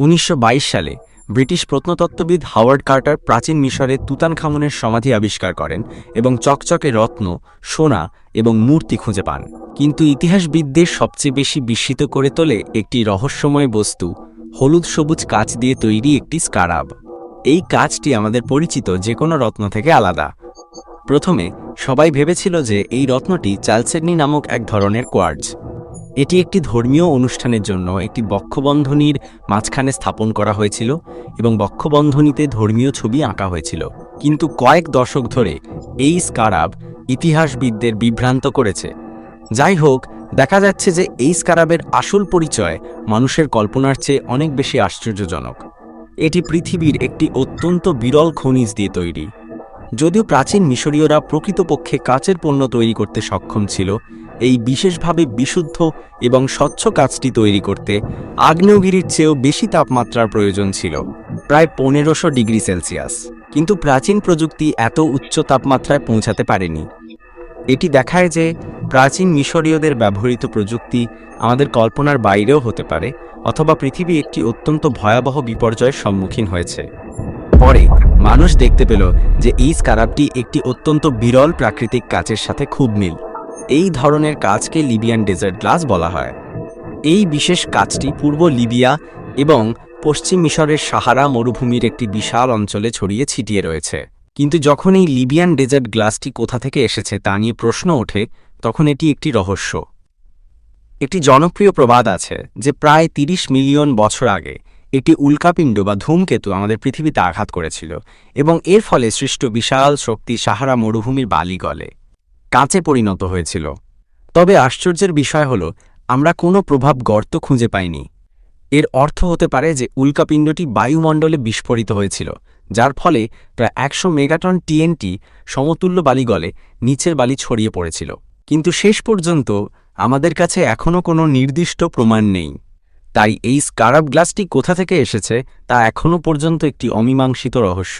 উনিশশো বাইশ সালে ব্রিটিশ প্রত্নতত্ত্ববিদ হাওয়ার্ড কার্টার প্রাচীন মিশরে তুতান খামুনের সমাধি আবিষ্কার করেন এবং চকচকে রত্ন, সোনা এবং মূর্তি খুঁজে পান। কিন্তু ইতিহাসবিদদের সবচেয়ে বেশি বিস্মিত করে তোলে একটি রহস্যময় বস্তু, হলুদ সবুজ কাচ দিয়ে তৈরি একটি স্কারাব। এই কাজটি আমাদের পরিচিত যে কোনো রত্ন থেকে আলাদা। প্রথমে সবাই ভেবেছিল যে এই রত্নটি চালসেডনি নামক এক ধরনের কোয়ার্জ। এটি একটি ধর্মীয় অনুষ্ঠানের জন্য একটি বক্ষবন্ধনীর মাঝখানে স্থাপন করা হয়েছিল এবং বক্ষবন্ধনীতে ধর্মীয় ছবি আঁকা হয়েছিল। কিন্তু কয়েক দশক ধরে এই স্কারাব ইতিহাসবিদদের বিভ্রান্ত করেছে। যাই হোক, দেখা যাচ্ছে যে এই স্কারাবের আসল পরিচয় মানুষের কল্পনার চেয়ে অনেক বেশি আশ্চর্যজনক। এটি পৃথিবীর একটি অত্যন্ত বিরল খনিজ দিয়ে তৈরি। যদিও প্রাচীন মিশরীয়রা প্রকৃতপক্ষে কাচের পণ্য তৈরি করতে সক্ষম ছিল এই বিশেষভাবে বিশুদ্ধ এবং স্বচ্ছ কাজটি তৈরি করতে আগ্নেয়গিরির চেয়েও বেশি তাপমাত্রার প্রয়োজন ছিল, প্রায় পনেরোশো ডিগ্রি সেলসিয়াস। কিন্তু প্রাচীন প্রযুক্তি এত উচ্চ তাপমাত্রায় পৌঁছাতে পারেনি। এটি দেখায় যে প্রাচীন মিশরীয়দের ব্যবহৃত প্রযুক্তি আমাদের কল্পনার বাইরেও হতে পারে, অথবা পৃথিবী একটি অত্যন্ত ভয়াবহ বিপর্যয়ের সম্মুখীন হয়েছে। পরে মানুষ দেখতে পেল যে এই স্কারাবটি একটি অত্যন্ত বিরল প্রাকৃতিক কাচের সাথে খুব মিল। এই ধরনের কাজকে লিবিয়ান ডেজার্ট গ্লাস বলা হয়। এই বিশেষ কাজটি পূর্ব লিবিয়া এবং পশ্চিম মিশরের সাহারা মরুভূমির একটি বিশাল অঞ্চলে ছড়িয়ে ছিটিয়ে রয়েছে। কিন্তু যখন এই লিবিয়ান ডেজার্ট গ্লাসটি কোথা থেকে এসেছে তা নিয়ে প্রশ্ন ওঠে, তখন এটি একটি রহস্য। একটি জনপ্রিয় প্রবাদ আছে যে প্রায় ৩০ মিলিয়ন বছর আগে একটি উল্কাপিণ্ড বা ধূমকেতু আমাদের পৃথিবীতে আঘাত করেছিল এবং এর ফলে সৃষ্ট বিশাল শক্তি সাহারা মরুভূমির বালি গলে। কাঁচে পরিণত হয়েছিল। তবে আশ্চর্যের বিষয় হল, আমরা কোনো প্রভাব গর্ত খুঁজে পাইনি। এর অর্থ হতে পারে যে উল্কাপিণ্ডটি বায়ুমণ্ডলে বিস্ফোরিত হয়েছিল, যার ফলে প্রায় একশো মেগাটন টিএনটি সমতুল্য বালি গলে নিচের বালি ছড়িয়ে পড়েছিল। কিন্তু শেষ পর্যন্ত আমাদের কাছে এখনও কোনো নির্দিষ্ট প্রমাণ নেই। তাই এই স্কারাব গ্লাসটি কোথা থেকে এসেছে তা এখনও পর্যন্ত একটি অমীমাংসিত রহস্য।